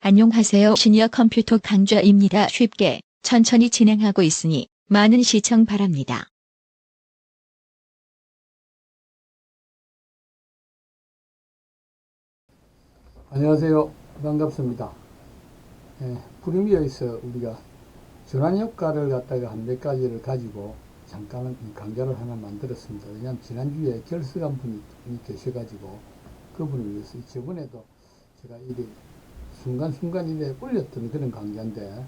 안녕하세요. 시니어 컴퓨터 강좌입니다. 쉽게, 천천히 진행하고 있으니 많은 시청 바랍니다. 안녕하세요. 반갑습니다. 예, 프리미어에서 우리가 전환 효과를 갖다가 한 몇 가지를 가지고 잠깐 강좌를 하나 만들었습니다. 왜냐하면 지난주에 결석한 분이 계셔가지고 그분을 위해서 저번에도 제가 이래 순간순간 이래 올렸던 그런 강좌인데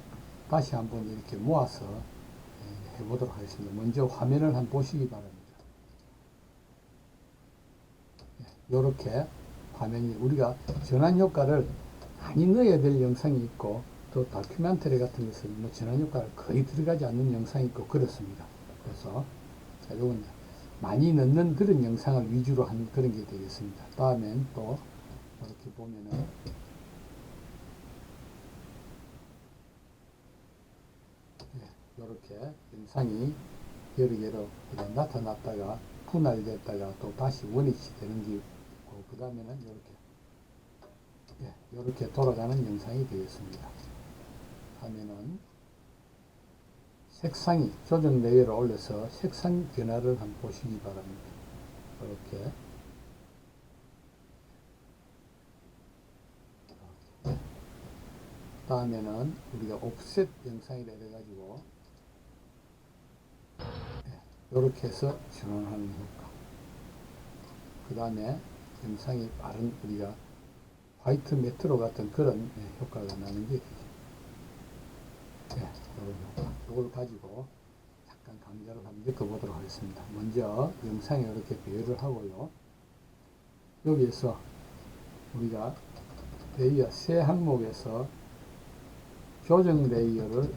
다시 한번 이렇게 모아서 예, 해보도록 하겠습니다. 먼저 화면을 한번 보시기 바랍니다. 이렇게 화면이 우리가 전환 효과를 많이 넣어야 될 영상이 있고 또 다큐멘터리 같은 것은 뭐 전환 효과를 거의 들어가지 않는 영상이 있고 그렇습니다. 그래서 자 요건 많이 넣는 그런 영상을 위주로 하는 그런 게 되겠습니다. 다음엔 또 이렇게 보면은 이렇게 영상이 여러 개로 나타났다가 분할됐다가 또 다시 원위치 되는 게 있고 그 다음에는 이렇게 예, 이렇게 돌아가는 영상이 되겠습니다. 하면은 색상이 조정 레이어를 올려서 색상 변화를 한번 보시기 바랍니다. 이렇게 이렇게. 다음에는 우리가 옵셋 영상이라 해가지고 이렇게 해서 전환하는 효과. 그 다음에 영상이 빠른 우리가 화이트 메트로 같은 그런 예, 효과가 나는 게. 예, 이런 효과. 이걸 가지고 잠깐 강좌를 한번 엮어보도록 하겠습니다. 먼저 영상에 이렇게 배열을 하고요. 여기에서 우리가 레이어 세 항목에서 조정 레이어를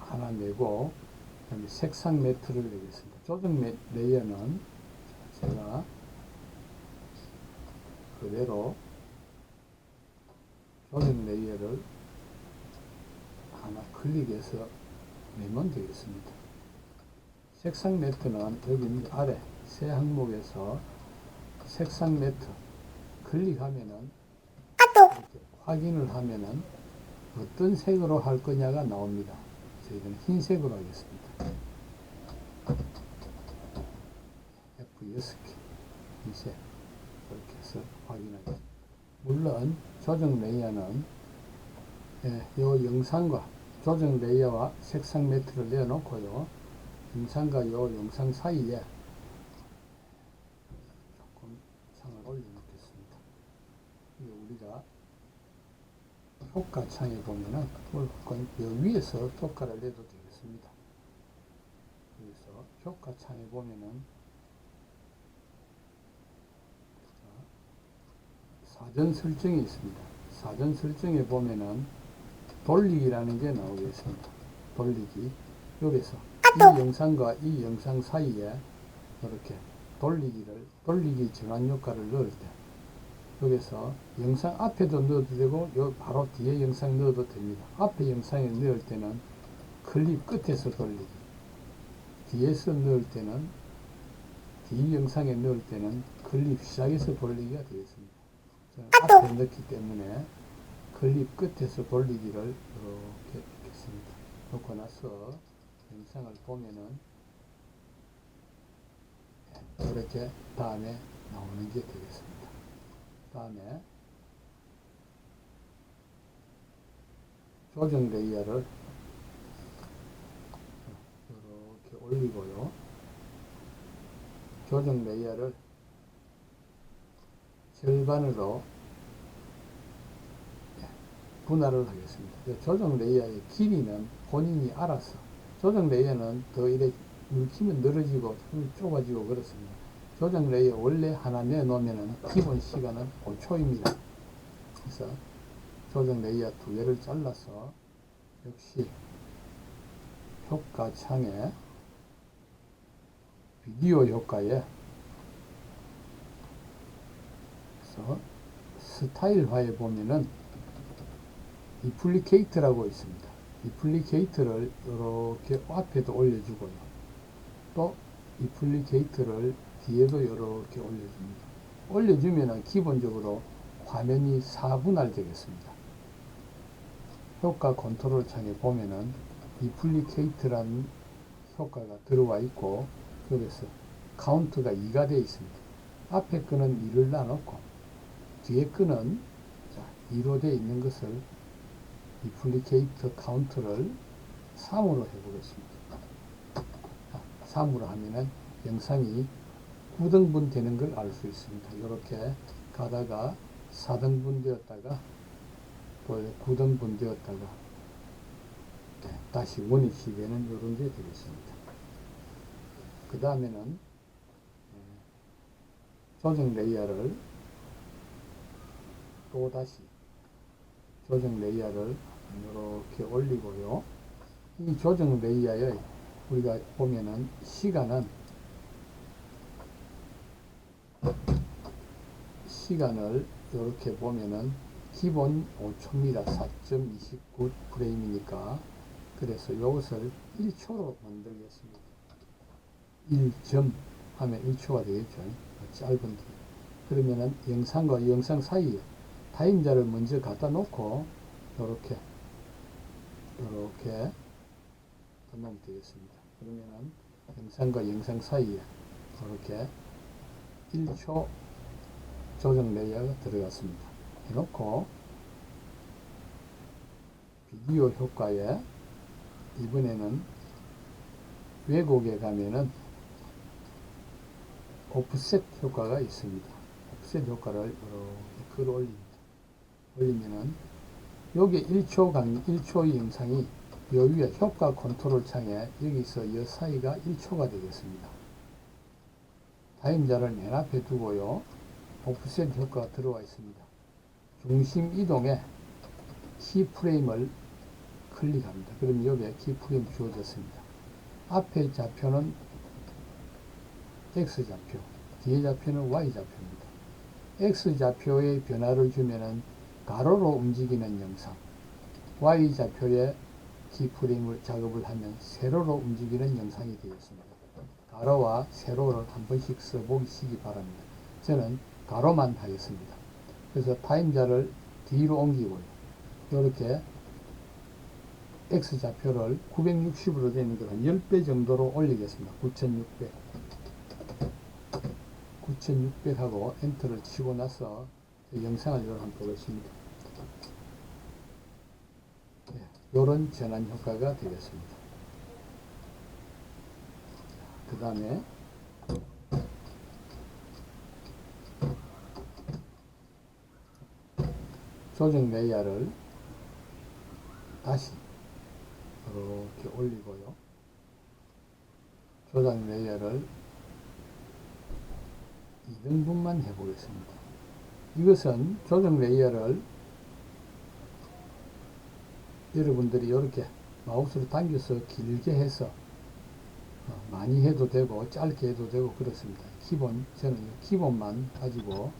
하나 내고 그다음에 색상 매트를 내겠습니다. 조정 매, 레이어는 제가 그대로 조정 레이어를 하나 클릭해서 내면 되겠습니다. 색상 매트는 여기 아래 세 항목에서 색상 매트 클릭하면은 확인을 하면은 어떤 색으로 할 거냐가 나옵니다. 저희는 흰색으로 하겠습니다. F6개 흰색 이렇게 해서 확인하겠습니다. 물론 조정 레이어는 예, 요 영상과 조정 레이어와 색상 매트를 내어놓고요. 영상과 요 영상 사이에 조금 창을 올려놓겠습니다. 우리가 효과 창에 보면은 요 위에서 효과를 내도 되겠 습니다. 여기서 효과 창에 보면은 자, 사전 설정이 있습니다. 사전 설정에 보면은 돌리기라는 게 나오겠습니다. 돌리기. 여기서 이 영상과 이 영상 사이에 이렇게 돌리기를, 돌리기 전환 효과를 넣을 때 여기서 영상 앞에도 넣어도 되고 요 바로 뒤에 영상 넣어도 됩니다. 앞에 영상에 넣을 때는 클립 끝에서 돌리기 뒤에서 넣을 때는 뒤 영상에 넣을 때는 클립 시작에서 돌리기가 되겠습니다. 저는 앞에 넣기 때문에 클립 끝에서 돌리기를 이렇게 넣겠습니다. 놓고 나서 영상을 보면은 이렇게 다음에 나오는 게 되겠습니다. 다음에 조정 레이어를 이렇게 올리고요. 조정 레이어를 절반으로 분할을 하겠습니다. 이 조정 레이어의 길이는 본인이 알아서 조정 레이어는 더 이래 물키면 늘어지고 좀 좁아지고 그렇습니다. 조정 레이어 원래 하나 내놓으면 기본 시간은 5초입니다. 그래서 조정 레이어 두 개를 잘라서 역시 효과 창에 비디오 효과에 그래서 스타일화에 보면은 이플리케이트라고 있습니다. 이플리케이트를 이렇게 앞에도 올려주고요. 또 이플리케이트를 뒤에도 이렇게 올려줍니다. 올려주면은 기본적으로 화면이 4분할 되겠습니다. 효과 컨트롤 창에 보면은 디플리케이트라는 효과가 들어와 있고 여기서 카운트가 2가 되어 있습니다. 앞에 끈은 2를 나눴고 뒤에 끈은 자, 2로 되어 있는 것을 디플리케이트 카운트를 3으로 해보겠습니다. 3으로 하면은 영상이 9등분 되는 걸 알 수 있습니다. 이렇게 가다가 4등분 되었다가 또 9등분 되었다가 네, 다시 원위치 되는 이런 게 되겠습니다. 그 다음에는 조정 레이어를 또 다시 조정 레이어를 이렇게 올리고요. 이 조정 레이어에 우리가 보면은 시간은 시간을 이렇게 보면은 기본 5초입니다. 4.29 프레임이니까 그래서 이것을 1초로 만들겠습니다. 1점 하면 1초가 되겠죠. 짧은 게. 그러면은 영상과 영상 사이에 타임자를 먼저 갖다 놓고 이렇게 이렇게 넣으면 되겠습니다. 그러면은 영상과 영상 사이에 이렇게 1초 조정 레이어가 들어갔습니다. 해놓고 비디오 효과에 이번에는 왜곡에 가면은 오프셋 효과가 있습니다. 오프셋 효과를 이렇게 끌어올립니다. 올리면은 여기 1초 강 1초의 영상이 요 위에 효과 컨트롤 창에 여기서 이 사이가 1초가 되겠습니다. 타임자를 맨 앞에 두고요. 오프셋 효과가 들어와 있습니다. 중심 이동에 키프레임을 클릭합니다. 그럼 여기에 키프레임 주어졌습니다. 앞에 좌표는 X좌표, 뒤에 좌표는 Y좌표입니다. X좌표의 변화를 주면은 가로로 움직이는 영상, Y좌표에 키프레임을 작업을 하면 세로로 움직이는 영상이 되겠습니다. 가로와 세로를 한 번씩 써보시기 바랍니다. 저는 가로만 하겠습니다. 그래서 타임자를 뒤로 옮기고요. 이렇게 X좌표를 960으로 되는 것한 10배 정도로 올리겠습니다. 9600. 9600 하고 엔터를 치고 나서 영상을 이걸 한번 보겠습니다. 이런 전환 효과가 되겠습니다. 그 다음에 조정 레이어를 다시 이렇게 올리고요. 조정 레이어를 2 등분만 해보겠습니다. 이것은 조정 레이어를 여러분들이 이렇게 마우스를 당겨서 길게 해서 어, 많이 해도 되고 짧게 해도 되고 그렇습니다. 기본 저는 이 기본만 가지고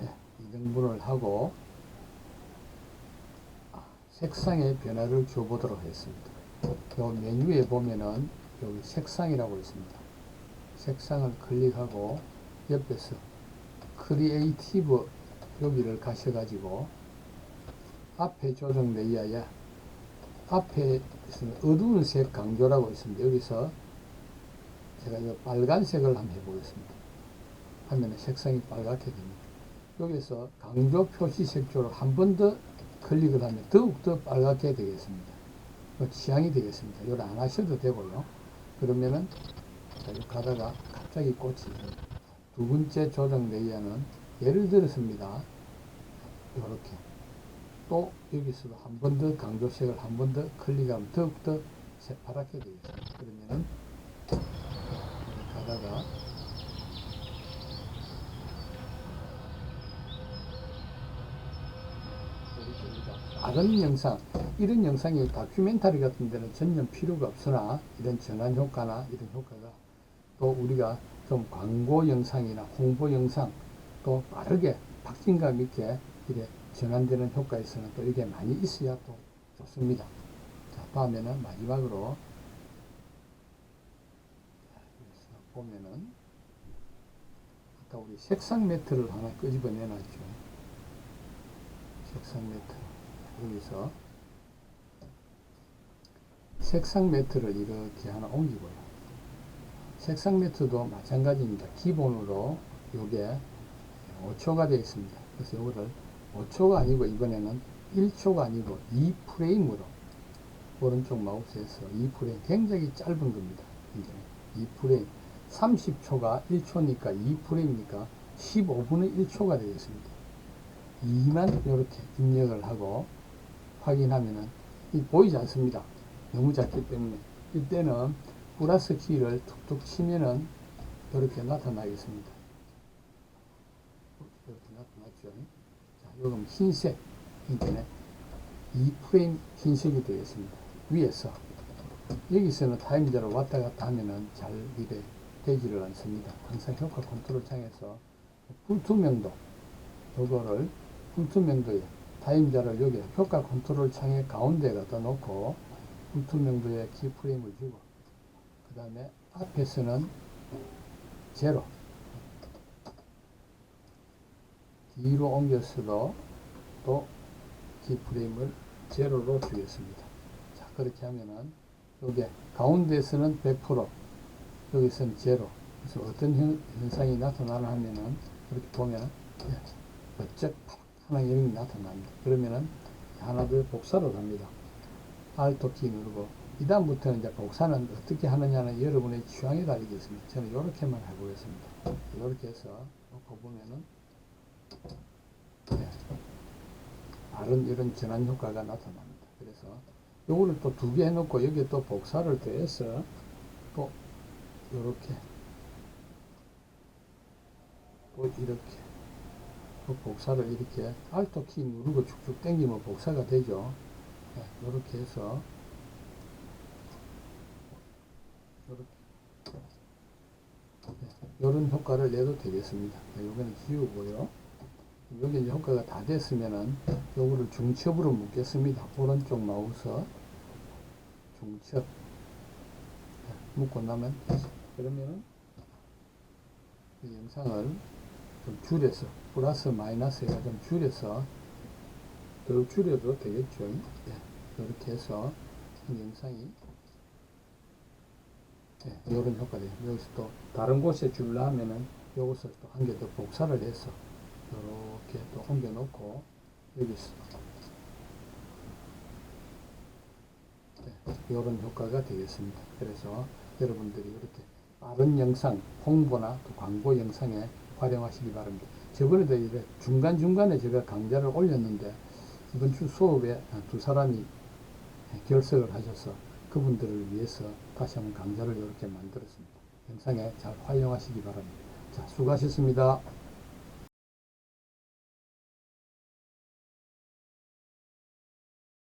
네, 2등분을 하고 아, 색상의 변화를 줘보도록 하겠습니다. 요 메뉴에 보면은 여기 색상이라고 있습니다. 색상을 클릭하고 옆에서 크리에이티브 여기를 가셔가지고 앞에 조정 레이어에 앞에 어두운 색 강조라고 있습니다. 여기서 제가 이 빨간색을 한번 해보겠습니다. 하면 색상이 빨갛게 됩니다. 여기서 강조 표시 색조를 한 번 더 클릭을 하면 더욱더 빨갛게 되겠습니다. 요 취향이 되겠습니다. 이걸 안 하셔도 되고요. 그러면은 자, 이렇게 가다가 갑자기 꽃이 두 번째 조정 레이어는 예를 들었습니다. 이렇게 또 여기서도 한 번 더 강조색을 한 번 더 클릭하면 더욱더 새파랗게 되겠습니다. 그러면은 가다가 다른 영상 이런 영상이 다큐멘터리 같은 데는 전혀 필요가 없으나 이런 전환 효과나 이런 효과가 또 우리가 좀 광고 영상이나 홍보 영상 또 빠르게 박진감 있게 이래 전환되는 효과에서는 또 이게 많이 있어야 또 좋습니다. 자, 다음에는 마지막으로 보면은 자, 우리 색상 매트를 하나 끄집어 내 놨죠. 색상 매트. 여기서 색상 매트를 이렇게 하나 옮기고요. 색상 매트도 마찬가지입니다. 기본으로 요게 5초가 되어 있습니다. 그래서 요거를 5초가 아니고 이번에는 1초가 아니고 2프레임으로 오른쪽 마우스에서 2프레임 굉장히 짧은 겁니다. 이제 2프레임 30초가 1초니까 2프레임이니까 15분의 1초가 되겠습니다. 2만 이렇게 입력을 하고 확인하면은 이 보이지 않습니다. 너무 작기 때문에 이때는 플러스 키를 툭툭 치면은 이렇게 나타나겠습니다. 이렇게 나타났죠. 자, 요금 흰색 인터넷 2프레임 흰색이 되겠습니다. 위에서 여기서는 타임제로 왔다 갔다 하면은 잘 이래 되지를 않습니다. 항상 효과 컨트롤 창에서 불투명도 요거를 불투명도에 타임자를 여기 효과 컨트롤 창의 가운데 갖다 놓고 불투명도에 키프레임을 주고 그 다음에 앞에서는 제로 뒤로 옮겼어도 또 키프레임을 제로로 주겠습니다. 자 그렇게 하면은 요게 가운데에서는 100% 여기서는 제로 그래서 어떤 현, 현상이 나타나나 하면은 이렇게 보면 예, 번쩍 하나 이름이 나타납니다. 그러면은 하나 더 복사로 갑니다. 알토 키 누르고 이 다음부터는 이제 복사는 어떻게 하느냐는 여러분의 취향에 달리겠습니다. 저는 이렇게만 해보겠습니다. 이렇게 해서 놓고 보면은 예, 다른 이런 전환 효과가 나타납니다. 그래서 요거를 또 두 개 해놓고 여기에 또 복사를 더해서 또 요렇게 또 이렇게 또 복사를 이렇게 알토 키 누르고 쭉쭉 당기면 복사가 되죠. 네, 이렇게 해서 이런 효과를 내도 되겠습니다. 네, 요거는 지우고요. 여기 이제 효과가 다 됐으면은 요거를 중첩으로 묶겠습니다. 오른쪽 마우스 중첩 네, 묶고 나면. 그러면은 이 영상을 좀 줄여서 플러스 마이너스 가 좀 줄여서 더 줄여도 되겠죠. 예, 이렇게 해서 이 영상이 예, 이런 효과를 여기서 또 다른 곳에 줄라 하면은 이것을 또 한 개 더 복사를 해서 이렇게 또 옮겨 놓고 여기서 네, 이런 효과가 되겠습니다. 그래서 여러분들이 이렇게 빠른 영상, 홍보나 또 광고 영상에 활용하시기 바랍니다. 저번에도 이제 중간중간에 제가 강좌를 올렸는데 이번 주 수업에 두 사람이 결석을 하셔서 그분들을 위해서 다시 한번 강좌를 이렇게 만들었습니다. 영상에 잘 활용하시기 바랍니다. 자, 수고하셨습니다.